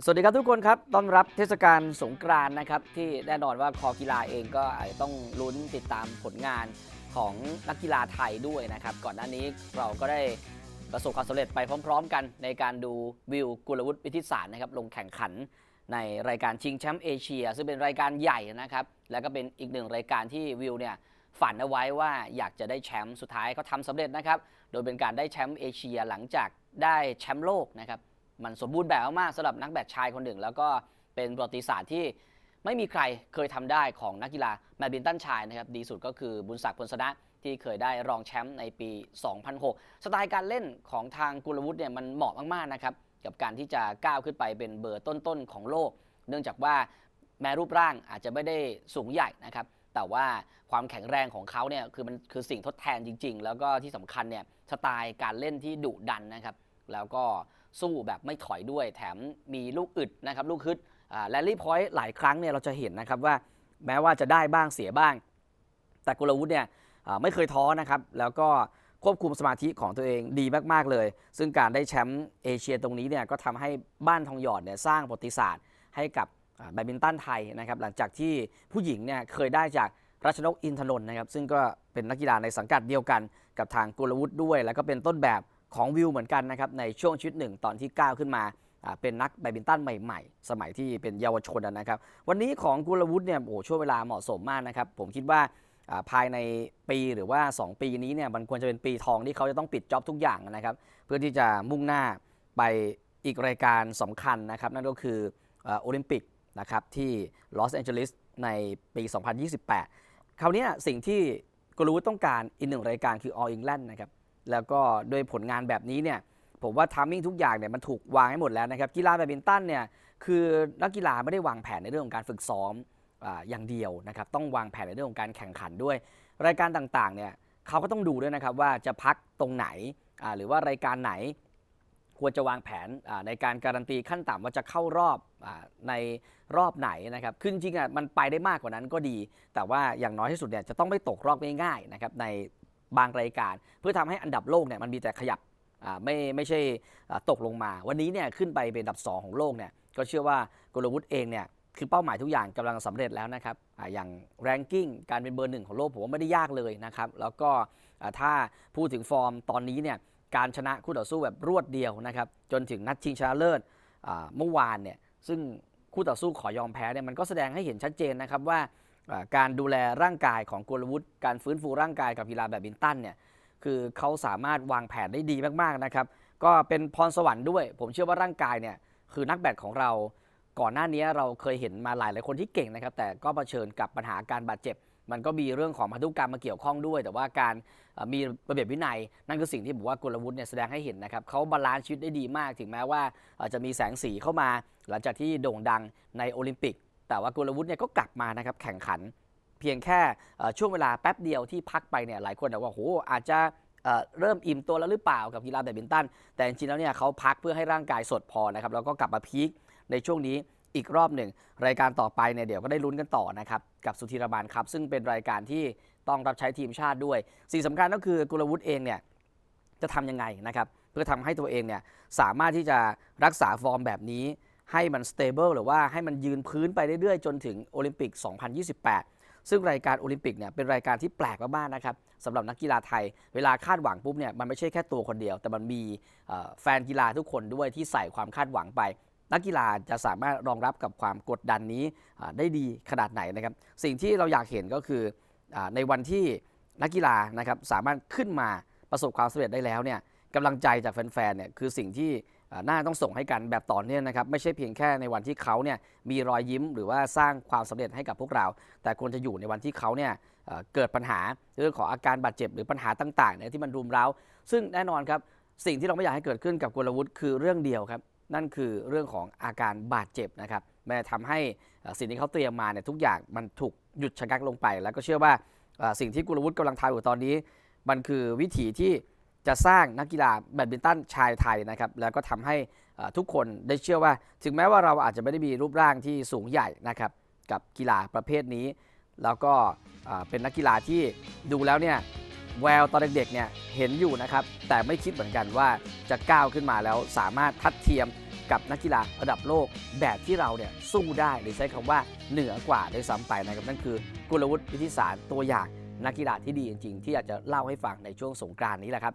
สวัสดีครับทุกคนครับ ต้อนรับเทศกาลสงกรานต์นะครับ ที่แน่นอนว่าคอกีฬาเองก็อาจจะต้องลุ้นติดตามผลงานของนักกีฬาไทยด้วยนะครับ ก่อนหน้านี้เราก็ได้ประสบความสำเร็จไปพร้อม ๆ กัน ในการดูวิวกุลวุฒิวิทิศสารนะครับ ลงแข่งขันในรายการชิงแชมป์เอเชีย ซึ่งเป็นรายการใหญ่นะครับ แล้วก็เป็นอีกหนึ่งรายการที่วิวเนี่ยฝันเอาไว้ว่าอยากจะได้แชมป์สุดท้ายเขาทำสำเร็จนะครับ โดยเป็นการได้แชมป์เอเชียหลังจากได้แชมป์โลกนะครับ มันสมบูรณ์แบบมากสำหรับนักแบดชายคนหนึ่ง แล้วก็เป็นประวัติศาสตร์ที่ไม่มีใครเคยทำได้ของนักกีฬาแบดมินตันชายนะครับดีสุดก็คือบุญศักดิ์พลสนะที่เคยได้รองแชมป์ในปี 2006 สไตล์การเล่นของทางกุลวุฒิเนี่ยมันเหมาะมากๆนะครับกับการที่จะก้าวขึ้นไปเป็นเบอร์ต้นๆของโลก เนื่องจากว่าแม้รูปร่างอาจจะไม่ได้สูงใหญ่นะครับแต่ว่าความแข็งแรงของเขาเนี่ยคือมันคือสิ่งทดแทนจริง ๆ แล้วก็ที่สำคัญเนี่ยสไตล์การเล่นที่ดุดันนะครับแล้วก็ สู้แบบไม่ถอยด้วย แถมมีลูกอึดนะครับลูกฮึดแลลี่พอยต์หลายครั้งเนี่ยเราจะเห็นนะครับว่าแม้ว่าจะได้บ้างเสียบ้าง แต่กุลวุฒิเนี่ยไม่เคยท้อนะครับ แล้วก็ควบคุมสมาธิของตัวเองดีมากๆเลย ซึ่งการได้แชมป์เอเชียตรงนี้เนี่ยก็ทำให้บ้านทองหยอดเนี่ยสร้างประวัติศาสตร์ให้กับแบดมินตันไทยนะครับหลังจากที่ผู้หญิงเนี่ยเคยได้จากรัชนกอินทนนท์นะครับซึ่งก็เป็นนักกีฬาในสังกัดเดียวกันกับทางกุลวุฒิด้วย แล้วก็เป็นต้นแบบ ของวิวเหมือนกันนะครับในช่วงชีวิตหนึ่งตอนที่ก้าวขึ้นมาเป็นนักแบดมินตันใหม่ ๆ สมัยที่เป็นเยาวชนนะครับ วันนี้ของกุลวุฒิเนี่ยโอ้ช่วงเวลาเหมาะสมมากนะครับ ผมคิดว่าภายในปีหรือว่า 2 ปีนี้เนี่ยมันควรจะเป็นปีทองที่เขาจะต้องปิดจ็อบทุกอย่างนะครับ เพื่อที่จะมุ่งหน้าไปอีกรายการสำคัญนะครับ นั่นก็คือโอลิมปิกนะครับที่ลอสแอนเจลิสในปี 2028 คราวนี้สิ่งที่กุลวุฒิต้องการอีกหนึ่งรายการคือ All England นะครับ แล้วก็ด้วยผลงานแบบนี้เนี่ยผมว่าทามมิ่งทุกอย่างเนี่ยมันถูกวางให้หมดแล้วนะครับกีฬาแบดมินตันเนี่ยคือนักกีฬาไม่ได้วางแผนในเรื่องของการฝึกซ้อมออย่างเดียวนะครับต้องวางแผนในเรื่องของการแข่งขันด้วย รายการต่างๆเนี่ยเขาก็ต้องดูด้วยนะครับว่าจะพักตรงไหนหรือว่ารายการไหนควรจะวางแผนในการการันตีขั้นต่ำว่าจะเข้ารอบอในรอบไหนนะครับคือจริงๆอะมันไปได้มากกว่านั้นก็ดี แต่ว่าอย่างน้อยที่สุดเนี่ยจะต้องไม่ตกรอบง่ายๆนะครับใน บางรายการ เพื่อทำให้อันดับโลกเนี่ยมันมีแต่ขยับไม่ไม่ใช่ตกลงมา วันนี้เนี่ยขึ้นไปเป็นอันดับ 2 ของโลกเนี่ยก็เชื่อว่ากลวุฒิเองเนี่ยคือเป้าหมายทุกอย่างกำลังสำเร็จแล้วนะครับออย่างแรงกิ้งการเป็นเบอร์หนึ่งของโลกผมว่าไม่ได้ยากเลยนะครับ แล้วก็ถ้าพูดถึงฟอร์มตอนนี้เนี่ยการชนะคู่ต่อสู้แบบรวดเดียวนะครับ จนถึงนัดชิงชนะเลิศเมื่อวานเนี่ยซึ่งคู่ต่อสู้ขอยอมแพ้เนี่ยมันก็แสดงให้เห็นชัดเจนนะครับว่า การดูแลร่างกายของกุลวุฒิการฟื้นฟูร่างกายกับกีฬาแบดมินตันเนี่ยคือเขาสามารถวางแผนได้ดีมากๆนะครับ ก็เป็นพรสวรรค์ด้วย ผมเชื่อว่าร่างกายเนี่ยคือนักแบดของเราก่อนหน้านี้เราเคยเห็นมาหลายหลายคนที่เก่งนะครับ แต่ก็เผชิญกับปัญหาการบาดเจ็บ มันก็มีเรื่องของพันธุกรรมมาเกี่ยวข้องด้วย แต่ว่าการมีระเบียบวินัย นั่นคือสิ่งที่ผมว่ากลวุฒิเนี่ยแสดงให้เห็นนะครับเขาบาลานซ์ชีวิตได้ดีมาก ถึงแม้ว่าจะมีแสงสีเข้ามา หลังจากที่โด่งดังในโอลิมปิก แต่ว่ากุลวุฒิเนี่ยก็กลับมานะครับแข่งขันเพียงแค่ช่วงเวลาแป๊บเดียวที่พักไปเนี่ยหลายคนบอกว่าโหอาจจะเริ่มอิ่มตัวแล้วหรือเปล่ากับกีฬาแบดมินตัน แต่จริงๆแล้วเนี่ยเขาพักเพื่อให้ร่างกายสดพอนะครับแล้วก็กลับมาพีคในช่วงนี้อีกรอบหนึ่ง รายการต่อไปเนี่ยเดี๋ยวก็ได้ลุ้นกันต่อนะครับ กับสุธีรบานครับ ซึ่งเป็นรายการที่ต้องรับใช้ทีมชาติด้วย สิ่งสำคัญก็คือกุลวุฒิเองเนี่ยจะทำยังไงนะครับ เพื่อทำให้ตัวเองเนี่ยสามารถที่จะรักษาฟอร์มแบบนี้ ให้มันสเตเบิลหรือว่าให้มันยืนพื้นไปเรื่อยๆ จนถึงโอลิมปิก 2028 ซึ่งรายการโอลิมปิกเนี่ยเป็นรายการที่แปลกมากๆนะครับสำหรับนักกีฬาไทย เวลาคาดหวังปุ๊บเนี่ยมันไม่ใช่แค่ตัวคนเดียว แต่มันมีแฟนกีฬาทุกคนด้วยที่ใส่ความคาดหวังไป นักกีฬาจะสามารถรองรับกับความกดดันนี้ได้ดีขนาดไหนนะครับ สิ่งที่เราอยากเห็นก็คืออในวันที่นักกีฬานะครับสามารถขึ้นมาประสบความสำเร็จได้แล้วเนี่ยกำลังใจจากแฟนๆเนี่ยคือสิ่งที่ น่าต้องส่งให้กันแบบต่อเนื่องนะครับ ไม่ใช่เพียงแค่ในวันที่เขาเนี่ยมีรอยยิ้มหรือว่าสร้างความสำเร็จให้กับพวกเรา แต่ควรจะอยู่ในวันที่เขาเนี่ยเกิดปัญหาเรื่องของอาการบาดเจ็บหรือปัญหาต่างๆเนี่ยที่มันรุมเร้า ซึ่งแน่นอนครับสิ่งที่เราไม่อยากให้เกิดขึ้นกับกุลวุฒิคือเรื่องเดียวครับ นั่นคือเรื่องของอาการบาดเจ็บนะครับมันจะทำให้สิ่งที่เขาเตรียมมาเนี่ยทุกอย่างมันถูกหยุดชะงักลงไป แล้วก็เชื่อว่าสิ่งที่กุลวุฒิกำลังทำอยู่ตอนนี้ มันคือวิถีที่ จะสร้างนักกีฬาแบดมินตันชายไทยนะครับแล้วก็ทำให้ทุกคนได้เชื่อว่า ถึงแม้ว่าเราอาจจะไม่ได้มีรูปร่างที่สูงใหญ่นะครับกับกีฬาประเภทนี้ แล้วก็เป็นนักกีฬาที่ดูแล้วเนี่ยแววตอนเด็กๆเนี่ยเห็นอยู่นะครับแต่ไม่คิดเหมือนกันว่าจะก้าวขึ้นมาแล้วสามารถทัดเทียมกับนักกีฬาระดับโลกแบบที่เราเนี่ยสู้ได้หรือใช้คำว่าเหนือกว่าด้วยซ้ำไปนะครับนั่นคือกุลวุฒิวิทิสารตัวอย่างนักกีฬาที่ดีจริงๆ ที่อยากจะเล่าให้ฟังในช่วงสงกรานนี้แหละครับ